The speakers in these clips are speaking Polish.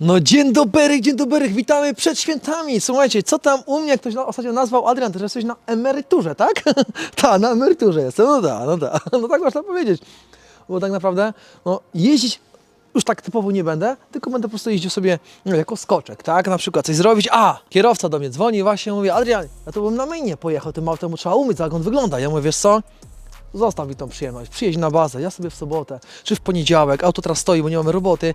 No dzień dobry, dzień dobry, witamy przed świętami. Słuchajcie, co tam u mnie ktoś na, ostatnio nazwał Adrian, że jesteś na emeryturze, tak? tak, na emeryturze jestem, no da, no da. No tak można powiedzieć. Bo tak naprawdę, no jeździć już tak typowo nie będę, tylko będę po prostu jeździł sobie no, jako skoczek, tak? Na przykład coś zrobić. A, kierowca do mnie dzwoni, właśnie mówi, Adrian, ja to bym na mainie pojechał, tym autem trzeba umyć, jak on wygląda. Ja mówię, wiesz co? Zostaw mi tą przyjemność, przyjedź na bazę, ja sobie w sobotę, czy w poniedziałek, auto teraz stoi, bo nie mamy roboty,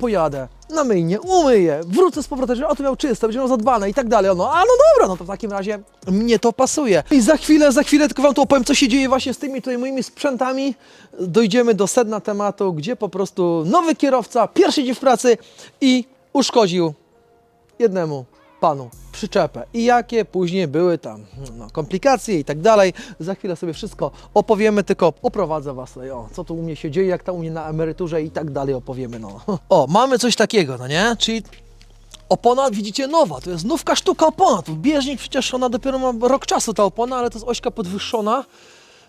pojadę, na myjnie, umyję, wrócę z powrotem, żeby auto miał czyste, będzie miał zadbane i tak dalej. No, a no dobra, no to w takim razie mnie to pasuje. I za chwilę, za chwilę tylko Wam tu opowiem, co się dzieje właśnie z tymi tutaj moimi sprzętami. Dojdziemy do sedna tematu, gdzie po prostu nowy kierowca, pierwszy dzień w pracy i uszkodził jednemu panu przyczepę i jakie później były tam no, komplikacje i tak dalej. Za chwilę sobie wszystko opowiemy, tylko oprowadzę Was tutaj, o, co tu u mnie się dzieje, jak tam u mnie na emeryturze i tak dalej opowiemy, no. O, mamy coś takiego, no nie? Czyli opona, widzicie, nowa, to jest nówka sztuka opona, tu bieżnik, przecież ona dopiero ma rok czasu ta opona, ale to jest ośka podwyższona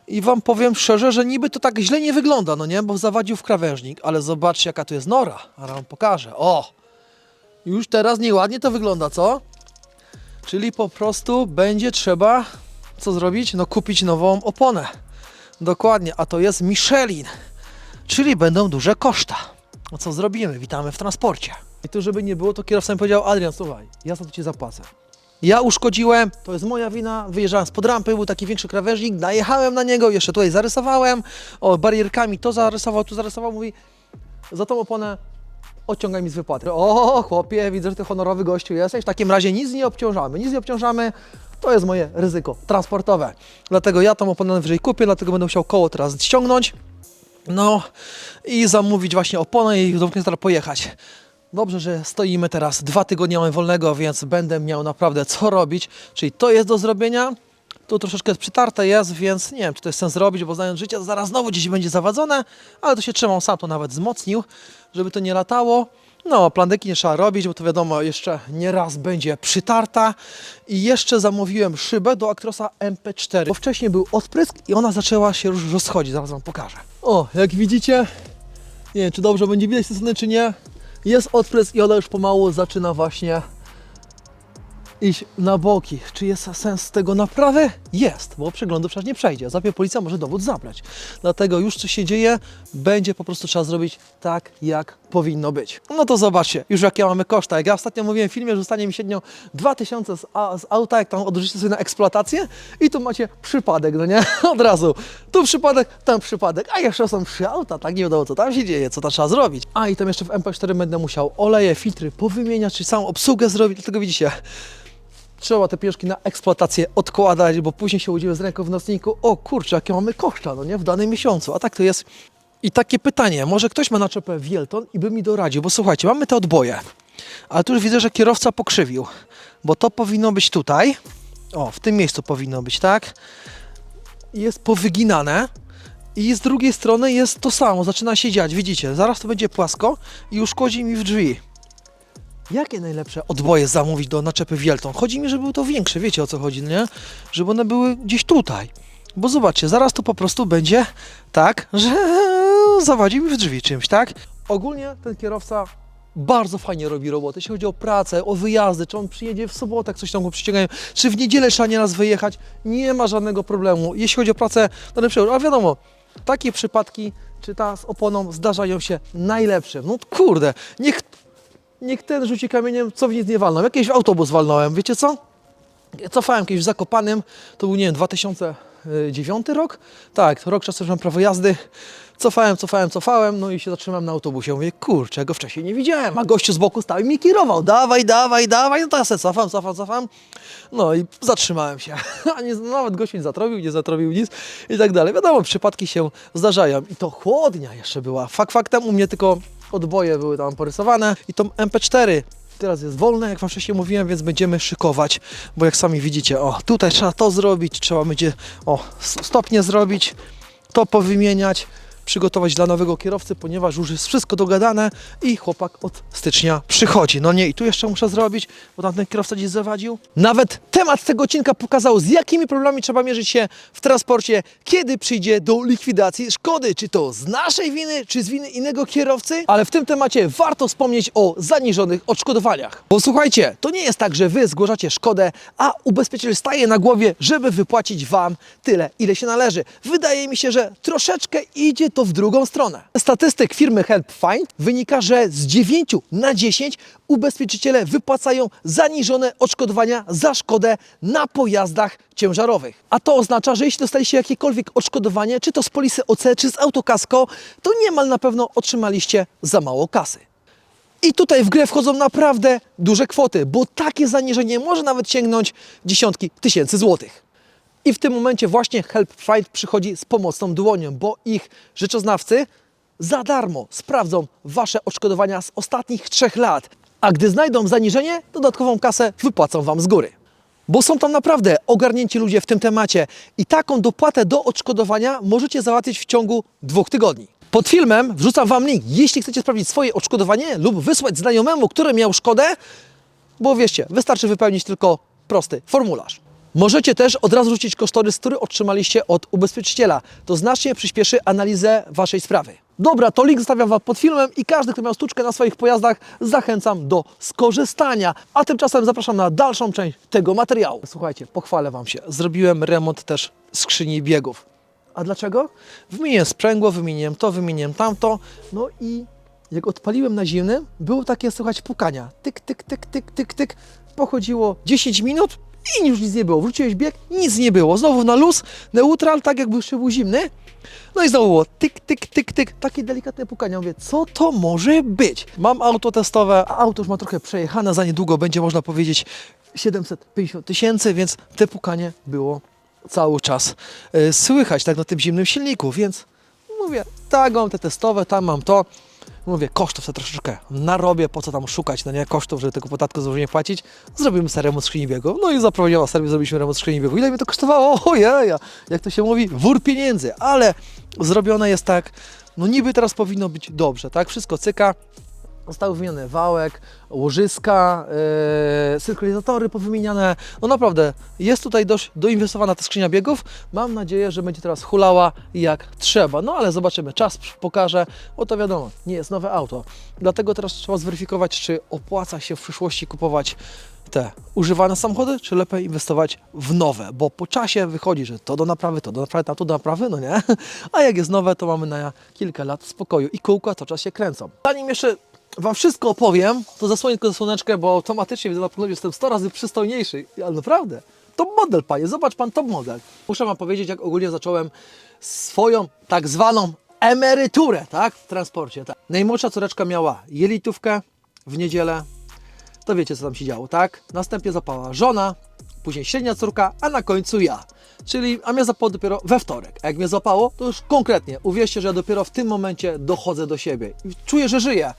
i Wam powiem szczerze, że niby to tak źle nie wygląda, no nie, bo zawadził w krawężnik, ale zobaczcie jaka tu jest nora, a Wam pokażę, o! Już teraz nieładnie to wygląda, co? Czyli po prostu będzie trzeba co zrobić? No kupić nową oponę. Dokładnie, a to jest Michelin. Czyli będą duże koszta. No co zrobimy? Witamy w transporcie. I tu żeby nie było, to kierowca mi powiedział, Adrian, słuchaj, ja za to Ci zapłacę. Ja uszkodziłem, to jest moja wina, wyjeżdżałem spod rampy, był taki większy krawężnik, najechałem na niego, jeszcze tutaj zarysowałem, o, barierkami to zarysował, tu zarysował, mówi, za tą oponę odciągaj mi z wypłaty. O, chłopie, widzę, że ty honorowy gościu jesteś. W takim razie nic nie obciążamy, nic nie obciążamy. To jest moje ryzyko transportowe. Dlatego ja tą oponę wyżej kupię, dlatego będę musiał koło teraz ściągnąć. No i zamówić właśnie oponę i do teraz pojechać. Dobrze, że stoimy teraz, dwa tygodnie mamy wolnego, więc będę miał naprawdę co robić. Czyli to jest do zrobienia. Tu troszeczkę przytarte jest, więc nie wiem, czy to jest sens zrobić, bo znając życie, to zaraz znowu gdzieś będzie zawadzone, ale to się trzymał, sam to nawet wzmocnił, żeby to nie latało. No, plandeki nie trzeba robić, bo to wiadomo, jeszcze nie raz będzie przytarta. I jeszcze zamówiłem szybę do Actrosa MP4, bo wcześniej był odprysk i ona zaczęła się już rozchodzić, zaraz Wam pokażę. O, jak widzicie, nie wiem, czy dobrze będzie widać z tej strony, czy nie, jest odprysk i ona już pomału zaczyna właśnie iść na boki. Czy jest sens tego naprawy? Jest, bo przeglądu przecież nie przejdzie. Zapie policja może dowód zabrać. Dlatego już co się dzieje, będzie po prostu trzeba zrobić tak, jak powinno być. No to zobaczcie, już jakie mamy koszta. Jak ja ostatnio mówiłem w filmie, że zostanie mi średnio 2000 z, a, z auta, jak tam odrzucicie sobie na eksploatację i tu macie przypadek, no nie? Od razu. Tu przypadek, tam przypadek, a jeszcze są trzy auta, tak nie wiadomo co tam się dzieje, co tam trzeba zrobić. A i tam jeszcze w MP4 będę musiał oleje, filtry powymieniać, czyli całą obsługę zrobić, dlatego widzicie, trzeba te pieniążki na eksploatację odkładać, bo później się udzielę z ręką w nocniku, o kurczę, jakie mamy koszta, no nie, w danym miesiącu, a tak to jest. I takie pytanie, może ktoś ma naczepę Wielton i by mi doradził, bo słuchajcie, mamy te odboje, ale tu już widzę, że kierowca pokrzywił, bo to powinno być tutaj, o, w tym miejscu powinno być, tak, jest powyginane, i z drugiej strony jest to samo, zaczyna się dziać, widzicie, zaraz to będzie płasko i uszkodzi mi w drzwi. Jakie najlepsze odboje zamówić do naczepy Wielton? Chodzi mi, żeby były to większe, wiecie o co chodzi, nie? Żeby one były gdzieś tutaj. Bo zobaczcie, zaraz to po prostu będzie tak, że zawadzi mi w drzwi czymś, tak? Ogólnie ten kierowca bardzo fajnie robi robotę, jeśli chodzi o pracę, o wyjazdy, czy on przyjedzie w sobotę, jak coś tam go przyciągają, czy w niedzielę trzeba nieraz wyjechać, nie ma żadnego problemu. Jeśli chodzi o pracę, to lepsze, a wiadomo, takie przypadki, czy ta z oponą zdarzają się najlepsze. No kurde, niech niech ten rzuci kamieniem, co w nic nie walną. Jakiś autobus walnąłem, wiecie co? Cofałem kiedyś w Zakopanym, to był, nie wiem, 2009 rok? Tak, rok czasu, mam prawo jazdy. Cofałem, cofałem, cofałem, no i się zatrzymałem na autobusie. Mówię, kurczę, go wcześniej nie widziałem. A gościu z boku stał i mi kierował. Dawaj, dawaj, dawaj. No to ja sobie cofam, cofam, cofam. No i zatrzymałem się. A nie, nawet gościu nie zatrobił, nie zatrobił nic i tak dalej. Wiadomo, przypadki się zdarzają. I to chłodnia jeszcze była. Fakt faktem u mnie tylko odboje były tam porysowane i tą MP4 teraz jest wolne, jak Wam wcześniej mówiłem, więc będziemy szykować, bo jak sami widzicie, o, tutaj trzeba to zrobić, trzeba będzie, o, stopnie zrobić, to powymieniać, przygotować dla nowego kierowcy, ponieważ już jest wszystko dogadane i chłopak od stycznia przychodzi. No nie, i tu jeszcze muszę zrobić, bo tamten kierowca gdzieś zawadził. Nawet temat tego odcinka pokazał, z jakimi problemami trzeba mierzyć się w transporcie, kiedy przyjdzie do likwidacji szkody, czy to z naszej winy, czy z winy innego kierowcy. Ale w tym temacie warto wspomnieć o zaniżonych odszkodowaniach. Bo słuchajcie, to nie jest tak, że wy zgłaszacie szkodę, a ubezpieczyciel staje na głowie, żeby wypłacić wam tyle, ile się należy. Wydaje mi się, że troszeczkę idzie to w drugą stronę. Statystyk firmy Help Find wynika, że z 9 na 10 ubezpieczyciele wypłacają zaniżone odszkodowania za szkodę na pojazdach ciężarowych. A to oznacza, że jeśli dostaliście jakiekolwiek odszkodowanie, czy to z polisy OC, czy z autokasko, to niemal na pewno otrzymaliście za mało kasy. I tutaj w grę wchodzą naprawdę duże kwoty, bo takie zaniżenie może nawet sięgnąć dziesiątki tysięcy złotych. I w tym momencie właśnie Help Fight przychodzi z pomocną dłonią, bo ich rzeczoznawcy za darmo sprawdzą Wasze odszkodowania z ostatnich trzech lat, a gdy znajdą zaniżenie, dodatkową kasę wypłacą Wam z góry. Bo są tam naprawdę ogarnięci ludzie w tym temacie i taką dopłatę do odszkodowania możecie załatwić w ciągu dwóch tygodni. Pod filmem wrzucam Wam link, jeśli chcecie sprawdzić swoje odszkodowanie lub wysłać znajomemu, który miał szkodę, bo wieście, wystarczy wypełnić tylko prosty formularz. Możecie też od razu rzucić kosztorys, który otrzymaliście od ubezpieczyciela. To znacznie przyspieszy analizę Waszej sprawy. Dobra, to link zostawiam Wam pod filmem i każdy, kto miał sztuczkę na swoich pojazdach, zachęcam do skorzystania. A tymczasem zapraszam na dalszą część tego materiału. Słuchajcie, pochwalę Wam się. Zrobiłem remont też skrzyni biegów. A dlaczego? Wymieniłem sprzęgło, wymieniłem to, wymieniłem tamto. No i jak odpaliłem na zimnym, było takie słychać pukania. Tyk, tyk, tyk, tyk, tyk, tyk. Pochodziło 10 minut i już nic nie było. Wróciłeś bieg, nic nie było. Znowu na luz, neutral, tak jakby jeszcze był zimny. No i znowu było tyk, tyk, tyk, tyk. Takie delikatne pukania. Mówię, co to może być? Mam auto testowe, a auto już ma trochę przejechane. Za niedługo będzie, można powiedzieć, 750 tysięcy, więc te pukanie było cały czas e, słychać tak na tym zimnym silniku, więc mówię, tak mam te testowe, tam mam to. Mówię, kosztów sobie troszeczkę narobię, po co tam szukać, no nie, kosztów, żeby tego podatku złożenie płacić. Zrobimy sobie remont skrzyni. No i zaprowadziła serwis, zrobiliśmy remont skrzyni biegów. Ile mi to kosztowało? Ojej, jak to się mówi, wór pieniędzy, ale zrobione jest tak, no niby teraz powinno być dobrze, tak, wszystko cyka. Zostały wymienione wałek, łożyska, yy, synchronizacatory powymieniane. No naprawdę, jest tutaj dość doinwestowana ta skrzynia biegów. Mam nadzieję, że będzie teraz hulała jak trzeba. No ale zobaczymy, czas pokaże, bo to wiadomo, nie jest nowe auto. Dlatego teraz trzeba zweryfikować, czy opłaca się w przyszłości kupować te używane samochody, czy lepiej inwestować w nowe, bo po czasie wychodzi, że to do naprawy, to do naprawy, tamto do naprawy, no nie? A jak jest nowe, to mamy na kilka lat spokoju i kółka to czas się kręcą. Zanim jeszcze Wam wszystko opowiem, to zasłonię tylko zasłoneczkę, bo automatycznie widzę na poglądzie, jestem 100 razy przystojniejszy. Ale naprawdę, top model, panie, zobacz pan top model. Muszę Wam powiedzieć, jak ogólnie zacząłem swoją tak zwaną emeryturę, tak, w transporcie. Tak. Najmłodsza córeczka miała jelitówkę w niedzielę, to wiecie, co tam się działo, tak? Następnie zapała żona, później średnia córka, a na końcu ja. Czyli, a mnie zapało dopiero we wtorek. A jak mnie zapało, to już konkretnie, uwierzcie, że ja dopiero w tym momencie dochodzę do siebie i czuję, że żyję.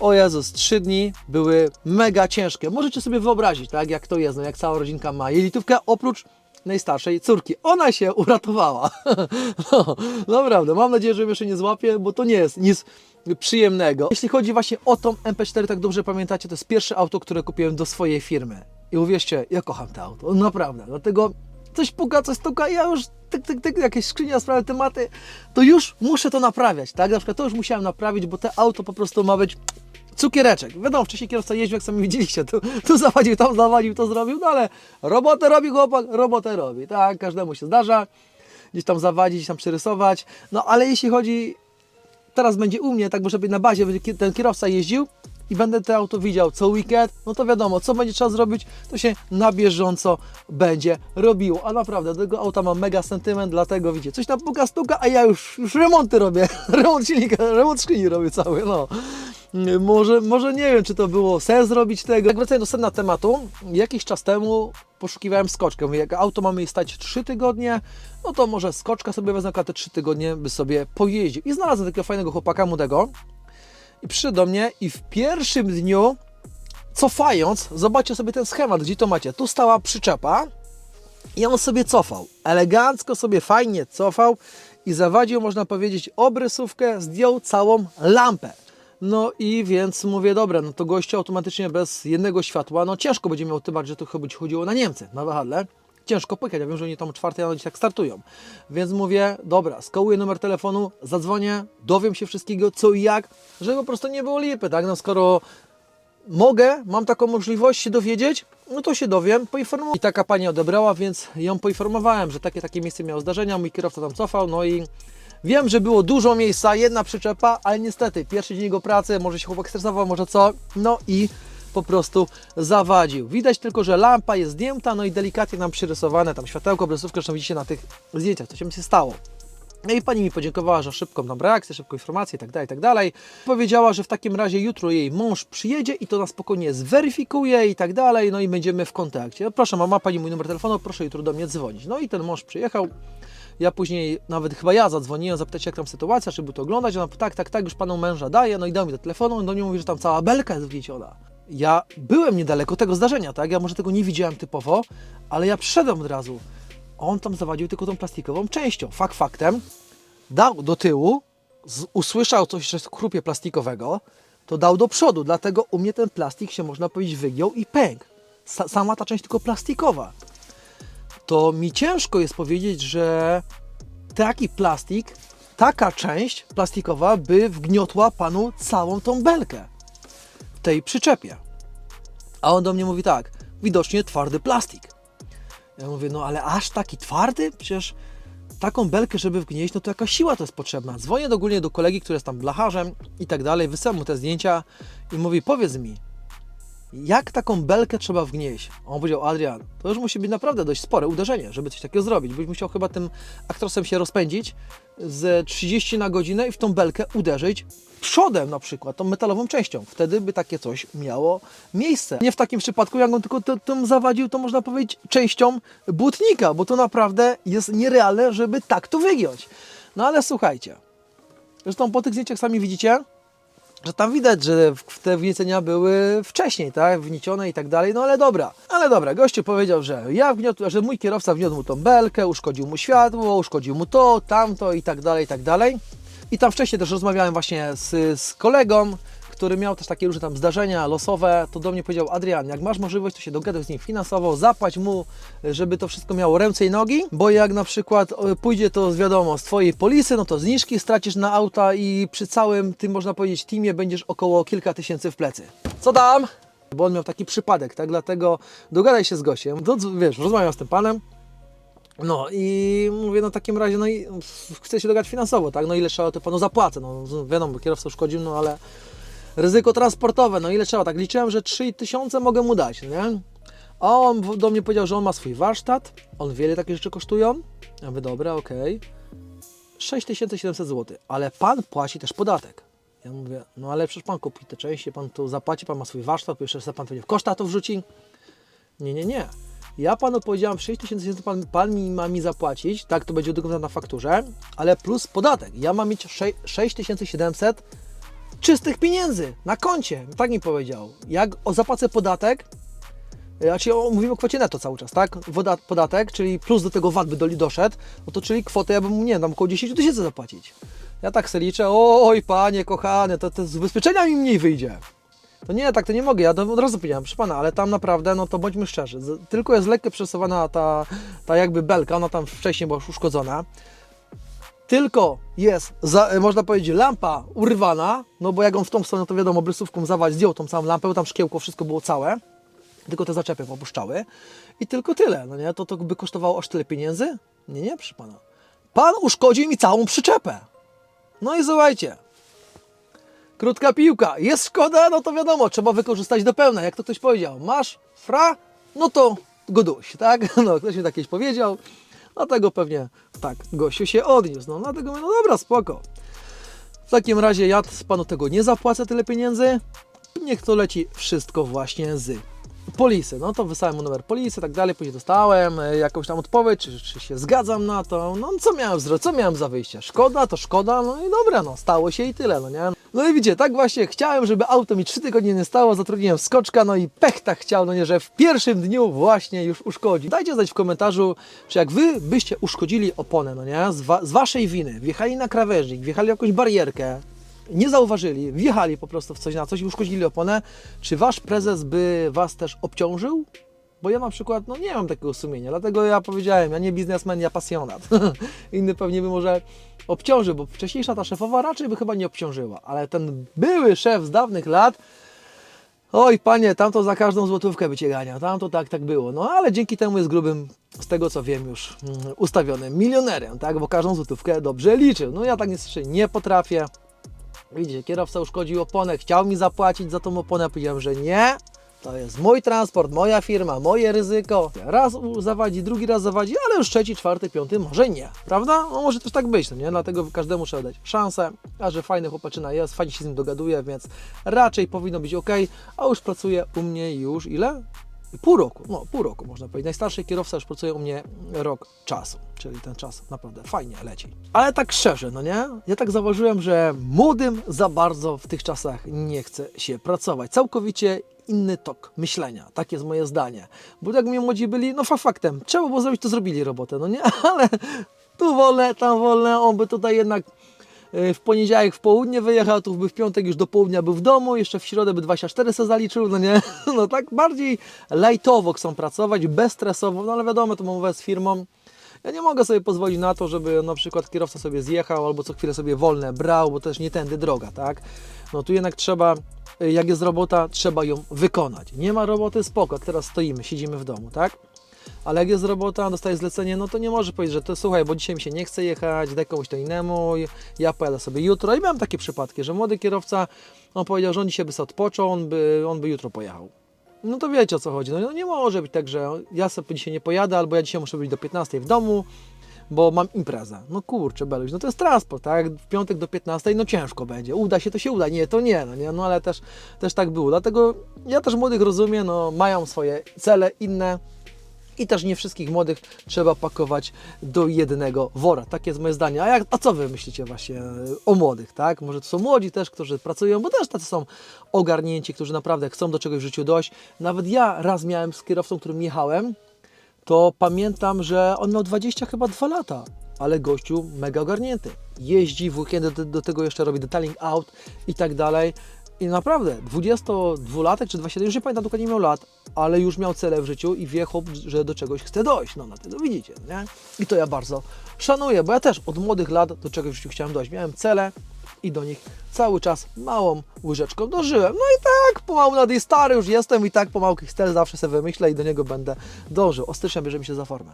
O Jezus, trzy dni były mega ciężkie. Możecie sobie wyobrazić, tak, jak to jest, no, jak cała rodzinka ma jelitówkę, oprócz najstarszej córki. Ona się uratowała. No, naprawdę, mam nadzieję, że jeszcze nie złapie, bo to nie jest nic przyjemnego. Jeśli chodzi właśnie o tą MP4, tak dobrze pamiętacie, to jest pierwsze auto, które kupiłem do swojej firmy. I uwierzcie, ja kocham to auto, naprawdę. Dlatego coś puka, coś stuka, ja już tyk, tyk, tyk, jakieś skrzynia, sprawy, tematy, to już muszę to naprawiać, tak? Na przykład to już musiałem naprawić, bo te auto po prostu ma być cukiereczek. Wiadomo, wcześniej kierowca jeździł, jak sami widzieliście, tu, tu zawadził, tam zawadził, to zrobił, no ale robotę robi chłopak, robotę robi, tak? Każdemu się zdarza, gdzieś tam zawadzić, gdzieś tam przerysować, no ale jeśli chodzi, teraz będzie u mnie, tak bo żeby na bazie ten kierowca jeździł i będę to auto widział co weekend, no to wiadomo, co będzie trzeba zrobić, to się na bieżąco będzie robiło. A naprawdę, do tego auta mam mega sentyment, dlatego widzicie, coś tam puka stuka, a ja już, już remonty robię, remont silnika, remont skrzyni robię cały, no. Może, może nie wiem, czy to było sens robić tego. Jak wracając do sedna tematu, jakiś czas temu poszukiwałem skoczkę. Mówię, jak auto mamy jej stać 3 tygodnie, no to może skoczka sobie wezmę, te 3 tygodnie by sobie pojeździł. I znalazłem takiego fajnego chłopaka młodego przyszedł do mnie i w pierwszym dniu cofając, zobaczcie sobie ten schemat, gdzie to macie. Tu stała przyczepa i on sobie cofał. Elegancko sobie fajnie cofał i zawadził, można powiedzieć, obrysówkę, zdjął całą lampę. No i więc mówię, dobra, no to gościu automatycznie bez jednego światła, no ciężko będzie miał bardziej, że to chyba chodziło na Niemcy, na wahadle. Ciężko pojechać, ja wiem, że oni tam o czwartej rano tak startują. Więc mówię, dobra, skołuję numer telefonu, zadzwonię, dowiem się wszystkiego, co i jak, żeby po prostu nie było lipy, tak? No skoro mogę, mam taką możliwość się dowiedzieć, no to się dowiem, poinformuję. I taka pani odebrała, więc ją poinformowałem, że takie, takie miejsce miało zdarzenia, mój kierowca tam cofał, no i wiem, że było dużo miejsca, jedna przyczepa, ale niestety, pierwszy dzień jego pracy, może się chłopak stresował, może co, no i po prostu zawadził. Widać tylko, że lampa jest zdjęta, no i delikatnie nam przyrysowane, tam światełko, obrysówkę, zresztą widzicie na tych zdjęciach, co się mi stało. No i pani mi podziękowała za szybką tam reakcję, szybką informację itd., itd. Powiedziała, że w takim razie jutro jej mąż przyjedzie i to na spokojnie zweryfikuje i tak dalej, no i będziemy w kontakcie. No proszę, ma, ma pani mój numer telefonu, proszę jutro do mnie dzwonić. No i ten mąż przyjechał. Ja później, nawet chyba ja zadzwoniłem, zapytać jak tam sytuacja, czy by to oglądać. Ona tak, tak, tak, już panu męża daje, no i dał mi do telefonu, on do mnie mówi, że tam cała belka jest wgnieciona. Ja byłem niedaleko tego zdarzenia, tak? Ja może tego nie widziałem typowo, ale ja przyszedłem od razu. On tam zawadził tylko tą plastikową częścią. Fakt faktem, dał do tyłu, usłyszał coś że jest chrupie plastikowego, to dał do przodu, dlatego u mnie ten plastik się można powiedzieć wygiął i pękł. Sa, sama ta część tylko plastikowa. To mi ciężko jest powiedzieć, że taki plastik, taka część plastikowa by wgniotła panu całą tą belkę tej przyczepie. A on do mnie mówi tak, widocznie twardy plastik. Ja mówię, no ale aż taki twardy? Przecież taką belkę, żeby wgnieść, no to jaka siła to jest potrzebna. Dzwonię ogólnie do kolegi, który jest tam blacharzem i tak dalej, wysyłam mu te zdjęcia i mówi, powiedz mi, jak taką belkę trzeba wgnieść? On powiedział, Adrian, to już musi być naprawdę dość spore uderzenie, żeby coś takiego zrobić. Byś musiał chyba tym aktrosem się rozpędzić z 30 na godzinę i w tą belkę uderzyć przodem na przykład, tą metalową częścią. Wtedy by takie coś miało miejsce. Nie w takim przypadku, jak on tylko tym zawadził, to można powiedzieć częścią błotnika, bo to naprawdę jest nierealne, żeby tak to wygiąć. No ale słuchajcie, zresztą po tych zdjęciach sami widzicie, że tam widać, że te wniecenia były wcześniej, tak, wniecione i tak dalej, no ale dobra, ale dobra, gościu powiedział, że ja wgniotł, że mój kierowca wniósł mu tą belkę, uszkodził mu światło, uszkodził mu to, tamto i tak dalej, i tak dalej. I tam wcześniej też rozmawiałem właśnie z, z kolegą, który miał też takie różne tam zdarzenia losowe, to do mnie powiedział, Adrian, jak masz możliwość, to się dogadaj z nim finansowo, zapłać mu, żeby to wszystko miało ręce i nogi, bo jak na przykład e, pójdzie to wiadomo z Twojej polisy, no to zniżki stracisz na auta i przy całym tym, można powiedzieć, teamie będziesz około kilka tysięcy w plecy. Co tam? Bo on miał taki przypadek, tak, dlatego dogadaj się z gościem, to, wiesz, rozmawiam z tym panem, no i mówię, no w takim razie, no i chcę się dogadać finansowo, tak, no ile trzeba, to panu zapłacę, no wiadomo, kierowca uszkodził, no ale ryzyko transportowe, no ile trzeba, tak liczyłem, że 3000 mogę mu dać, nie? A on do mnie powiedział, że on ma swój warsztat, on wiele takie rzeczy kosztują, ja mówię, dobra, okej, 6700 zł, ale pan płaci też podatek. Ja mówię, no ale przecież pan kupi te części, pan to zapłaci, pan ma swój warsztat, jeszcze sobie pan pewnie w koszta to wrzuci. Nie, nie, nie. Ja panu powiedziałam 6000 pan, pan mi ma mi zapłacić, tak to będzie dokumentowane na fakturze, ale plus podatek. Ja mam mieć sze- 6700 czystych pieniędzy na koncie. Tak mi powiedział. Jak o- zapłacę podatek, znaczy mówimy o kwocie netto cały czas, tak? Woda, podatek, czyli plus do tego VAT by do, doszedł, no to czyli kwotę ja bym, nie tam około 10 tysięcy zapłacić. Ja tak se liczę, oj panie kochany, to, to z ubezpieczenia mi mniej wyjdzie. To nie, tak to nie mogę, ja od razu powiedziałem, proszę pana, ale tam naprawdę, no to bądźmy szczerzy, tylko jest lekko przesuwana ta, ta jakby belka, ona tam wcześniej była uszkodzona, tylko jest, za, e, można powiedzieć, lampa urwana, no bo jak on w tą stronę, to wiadomo, brysówką zawać, zdjął tą całą lampę, tam szkiełko, wszystko było całe, tylko te zaczepy opuszczały i tylko tyle, no nie, to, to by kosztowało aż tyle pieniędzy? Nie, nie, proszę pana. Pan uszkodził mi całą przyczepę. No i słuchajcie, Krótka piłka. Jest szkoda, no to wiadomo, trzeba wykorzystać do pełna. Jak to ktoś powiedział, masz fra, no to go duś, tak? No, ktoś mi tak kiedyś powiedział, dlatego pewnie tak, gościu się odniósł. No, dlatego mówię, no dobra, spoko. W takim razie ja z panu tego nie zapłacę tyle pieniędzy, niech to leci wszystko właśnie z polisy. No to wysłałem mu numer polisy, tak dalej, później dostałem e, jakąś tam odpowiedź, czy, czy się zgadzam na to. No co miałem zrobić, co miałem za wyjście? Szkoda, to szkoda, no i dobra, no stało się i tyle, no nie? No i widzicie, tak właśnie chciałem, żeby auto mi trzy tygodnie nie stało, zatrudniłem skoczka, no i pech tak chciał, no nie, że w pierwszym dniu właśnie już uszkodzi. Dajcie znać w komentarzu, czy jak wy byście uszkodzili oponę, no nie, z, wa z waszej winy, wjechali na krawężnik, wjechali jakąś barierkę, nie zauważyli, wjechali po prostu w coś na coś i uszkodzili oponę, czy wasz prezes by was też obciążył? Bo ja na przykład, no nie mam takiego sumienia, dlatego ja powiedziałem, ja nie biznesmen, ja pasjonat. Inny pewnie by może obciążył, bo wcześniejsza ta szefowa raczej by chyba nie obciążyła, ale ten były szef z dawnych lat, oj panie, tam to za każdą złotówkę by cię ganiał, tam to tak, tak było. No ale dzięki temu jest grubym, z tego co wiem już, mm, ustawionym milionerem, tak, bo każdą złotówkę dobrze liczył. No ja tak niestety nie potrafię. Widzicie, kierowca uszkodził oponę, chciał mi zapłacić za tą oponę, powiedziałem, że nie. To jest mój transport, moja firma, moje ryzyko. Raz zawadzi, drugi raz zawadzi, ale już trzeci, czwarty, piąty może nie, prawda? No może też tak być, no nie? Dlatego każdemu trzeba dać szansę, a że fajny chłopaczyna jest, fajnie się z nim dogaduje, więc raczej powinno być ok, a już pracuje u mnie już ile? Pół roku, no pół roku można powiedzieć. Najstarszy kierowca już pracuje u mnie rok czasu, czyli ten czas naprawdę fajnie leci. Ale tak szczerze, no nie? Ja tak zauważyłem, że młodym za bardzo w tych czasach nie chce się pracować. Całkowicie inny tok myślenia. Tak jest moje zdanie. Bo jak mnie młodzi byli, no fa- faktem, trzeba było zrobić, to zrobili robotę, no nie? Ale tu wolne, tam wolne, on by tutaj jednak e, w poniedziałek w południe wyjechał, tu by w piątek już do południa był w domu, jeszcze w środę by 24 se zaliczył, no nie? No tak bardziej lajtowo chcą pracować, bezstresowo, no ale wiadomo, to umowę z firmą. Ja nie mogę sobie pozwolić na to, żeby na przykład kierowca sobie zjechał albo co chwilę sobie wolne brał, bo też nie tędy droga, tak? No tu jednak trzeba, y, jak jest robota, trzeba ją wykonać. Nie ma roboty, spoko, teraz stoimy, siedzimy w domu, tak? Ale jak jest robota, dostaje zlecenie, no to nie może powiedzieć, że to słuchaj, bo dzisiaj mi się nie chce jechać, daj komuś to innemu, ja pojadę sobie jutro. I miałem takie przypadki, że młody kierowca, on powiedział, że on dzisiaj by sobie odpoczął, on by, on by jutro pojechał. No to wiecie o co chodzi. No nie może być tak, że ja sobie dzisiaj nie pojadę, albo ja dzisiaj muszę być do 15 w domu, bo mam imprezę. No kurczę, Beluś, no to jest transport, tak? W piątek do 15, no ciężko będzie. Uda się, to się uda. Nie, to nie, no nie, no ale też, też tak było. Dlatego ja też młodych rozumiem, no mają swoje cele inne, i też nie wszystkich młodych trzeba pakować do jednego wora. Takie jest moje zdanie. A, jak, a co Wy myślicie właśnie o młodych, tak? Może to są młodzi też, którzy pracują, bo też tacy są ogarnięci, którzy naprawdę chcą do czegoś w życiu dojść. Nawet ja raz miałem z kierowcą, którym jechałem, to pamiętam, że on miał 20 chyba 2 lata, ale gościu mega ogarnięty. Jeździ w weekendy, do, do tego jeszcze robi detailing out i tak dalej. I naprawdę, 22-latek czy 27, już nie pamiętam dokładnie miał lat, ale już miał cele w życiu i wie chłop, że do czegoś chce dojść. No na tego widzicie, nie? I to ja bardzo szanuję, bo ja też od młodych lat do czegoś w życiu chciałem dojść. Miałem cele i do nich cały czas małą łyżeczką dożyłem. No i tak pomału nad i stary już jestem i tak pomału cel zawsze sobie wymyślę i do niego będę dążył. Od stycznia bierzemy się za formę.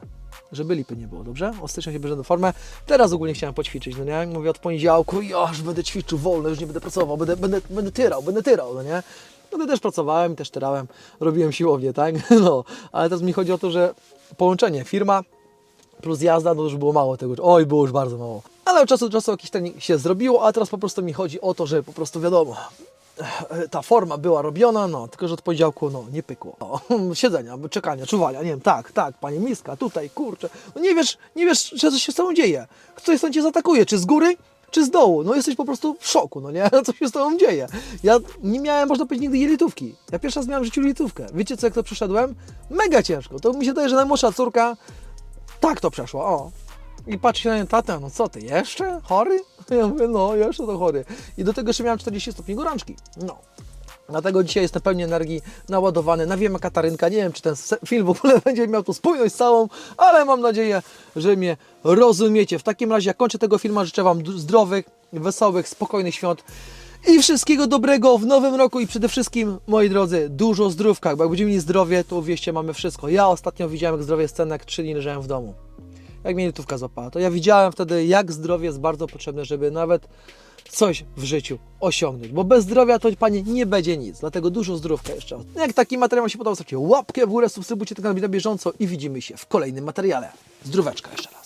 Żeby lipy nie było, dobrze? Od stycznia się bierzemy do formę. Teraz ogólnie chciałem poćwiczyć, no nie? Mówię od poniedziałku, już będę ćwiczył wolno, już nie będę pracował, będę, będę, będę tyrał, będę tyrał, no nie? No to też pracowałem, też tyrałem, robiłem siłownię, tak? No, ale teraz mi chodzi o to, że połączenie firma plus jazda, no już było mało tego. Oj, było już bardzo mało. Ale od czasu do czasu jakiś trening się zrobiło, a teraz po prostu mi chodzi o to, że po prostu wiadomo, ta forma była robiona, no, tylko że od poniedziałku, no, nie pykło. No, siedzenia, czekania, czuwania, nie wiem, tak, tak, panie miska, tutaj, kurczę. No nie wiesz, nie wiesz, że coś się z tobą dzieje. Ktoś tam cię zaatakuje, czy z góry, czy z dołu. No jesteś po prostu w szoku, no nie? Co się z tobą dzieje? Ja nie miałem, można powiedzieć, nigdy jelitówki. Ja pierwszy raz miałem w życiu jelitówkę. Wiecie, co jak to przeszedłem? Mega ciężko. To mi się daje, że najmłodsza córka tak to przeszła, o. I patrzy na nią, tata, no co ty, jeszcze? Chory? Ja mówię, no, jeszcze to chory. I do tego jeszcze miałem 40 stopni gorączki. No. Dlatego dzisiaj jestem pełni energii, naładowany, nawiem jak Katarynka. Nie wiem, czy ten film w ogóle będzie miał tu spójność całą, ale mam nadzieję, że mnie rozumiecie. W takim razie, jak kończę tego filmu, życzę Wam zdrowych, wesołych, spokojnych świąt i wszystkiego dobrego w nowym roku i przede wszystkim, moi drodzy, dużo zdrówka, bo jak będziemy mieli zdrowie, to uwierzcie, mamy wszystko. Ja ostatnio widziałem, jak zdrowie jak 3 dni leżałem w domu. Jak mnie lutówka złapała, to ja widziałem wtedy, jak zdrowie jest bardzo potrzebne, żeby nawet coś w życiu osiągnąć. Bo bez zdrowia to, panie, nie będzie nic. Dlatego dużo zdrówka jeszcze. Jak taki materiał się podobał, zostawcie łapkę w górę, subskrybujcie ten kanał na bieżąco i widzimy się w kolejnym materiale. Zdróweczka jeszcze raz.